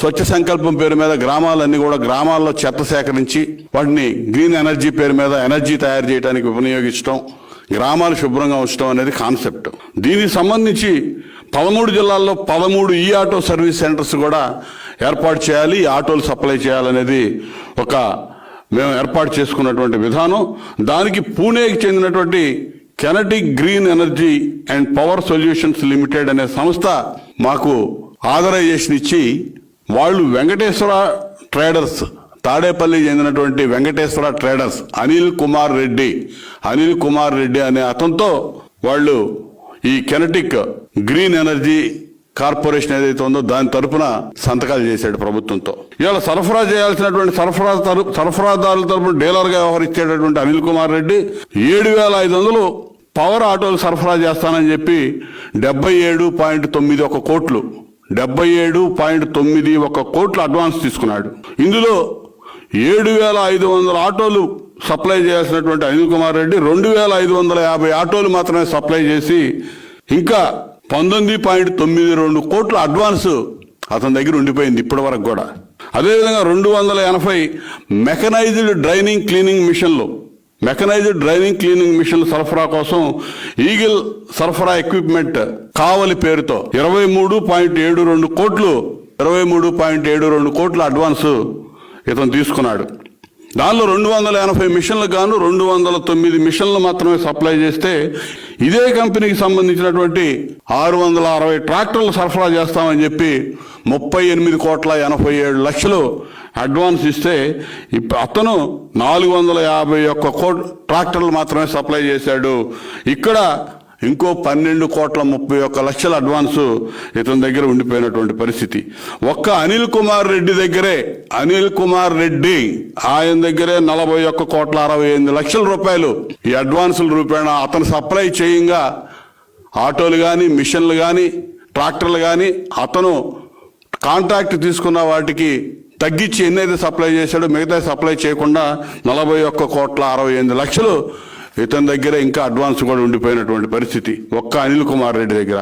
స్వచ్ఛ సంకల్పం పేరు మీద గ్రామాలన్నీ కూడా గ్రామాల్లో చెత్త సేకరించి వాటిని గ్రీన్ ఎనర్జీ పేరు మీద ఎనర్జీ తయారు చేయడానికి వినియోగించడం గ్రామాలు శుభ్రంగా ఉంచడం అనేది కాన్సెప్ట్. దీనికి సంబంధించి పదమూడు జిల్లాల్లో పదమూడు ఈ ఆటో సర్వీస్ సెంటర్స్ కూడా ఏర్పాటు చేయాలి. ఈ ఆటోలు సప్లై చేయాలనేది ఒక మేము ఏర్పాటు చేసుకున్నటువంటి విధానం. దానికి పూణేకి చెందినటువంటి Kinetic green energy and power solutions limited అనే సంస్థ మాకు ఆథరైజేషన్ ఇచ్చి వాళ్ళు వెంకటేశ్వర ట్రేడర్స్ తాడేపల్లి చెందినటువంటి వెంకటేశ్వర ట్రేడర్స్ అనిల్ కుమార్ రెడ్డి. అనిల్ కుమార్ రెడ్డి అనే అతనితో వాళ్ళు ఈ కెనటిక్ గ్రీన్ ఎనర్జీ కార్పొరేషన్ ఏదైతే ఉందో దాని తరపున సంతకాలు చేశాడు ప్రభుత్వంతో. ఇవాళ సరఫరా చేయాల్సినటువంటి సరఫరా తరపు సరఫరాదారుల తరపున డీలర్గా వ్యవహరించేటటువంటి అనిల్ కుమార్ రెడ్డి ఏడు వేల ఐదు వందలు పవర్ ఆటోలు సరఫరా చేస్తానని చెప్పి డెబ్బై ఏడు పాయింట్ తొమ్మిది ఒక కోట్లు డెబ్బై ఏడు పాయింట్ తొమ్మిది ఒక కోట్లు అడ్వాన్స్ తీసుకున్నాడు. ఇందులో ఏడు వేల ఐదు వందల ఆటోలు సప్లై చేయాల్సినటువంటి అనిల్ కుమార్ రెడ్డి రెండు వేల ఐదు వందల యాభై ఆటోలు మాత్రమే సప్లై చేసి ఇంకా పంతొమ్మిది పాయింట్ తొమ్మిది రెండు కోట్ల అడ్వాన్స్ అతని దగ్గర ఉండిపోయింది ఇప్పటి వరకు కూడా. అదేవిధంగా రెండు వందల ఎనభై మెకనైజ్డ్ డ్రైనింగ్ క్లీనింగ్ మిషన్లు మెకనైజ్డ్ డ్రైవింగ్ క్లీనింగ్ మిషన్ల సరఫరా కోసం ఈగిల్ సరఫరా ఎక్విప్మెంట్ కావలి పేరుతో ఇరవై మూడు పాయింట్ ఏడు రెండు కోట్లు ఇరవై మూడు పాయింట్ ఏడు రెండు కోట్ల అడ్వాన్స్ ఇతను తీసుకున్నాడు. దానిలో రెండు వందల ఎనభై మిషన్లకు గాను రెండు వందల తొమ్మిది మిషన్లు మాత్రమే సప్లై చేస్తే ఇదే కంపెనీకి సంబంధించినటువంటి ఆరు వందల అరవై ట్రాక్టర్లు సరఫరా చేస్తామని చెప్పి ముప్పై ఎనిమిది కోట్ల ఎనభై ఏడు లక్షలు అడ్వాన్స్ ఇస్తే ఇప్ప- అతను నాలుగు వందల యాభై ఒక్క కోట్ ట్రాక్టర్లు మాత్రమే సప్లై చేశాడు. ఇక్కడ ఇంకో పన్నెండు కోట్ల ముప్పై ఒక్క లక్షల అడ్వాన్స్ ఇతని దగ్గర ఉండిపోయినటువంటి పరిస్థితి. ఒక్క అనిల్ కుమార్ రెడ్డి దగ్గరే అనిల్ కుమార్ రెడ్డి ఆయన దగ్గరే నలభై ఒక్క కోట్ల అరవై ఎనిమిది లక్షల రూపాయలు. ఈ అడ్వాన్సుల రూపేణ అతను సప్లై చేయంగా ఆటోలు కానీ మిషన్లు కానీ ట్రాక్టర్లు కానీ అతను కాంట్రాక్ట్ తీసుకున్న వాటికి తగ్గించి ఎన్నైతే సప్లై చేశాడో మిగతా సప్లై చేయకుండా నలభై ఒక్క కోట్ల అరవై ఎనిమిది లక్షలు ఇతని దగ్గర ఇంకా అడ్వాన్స్ కూడా ఉండిపోయినటువంటి పరిస్థితి ఒక్క అనిల్ కుమార్ రెడ్డి దగ్గర.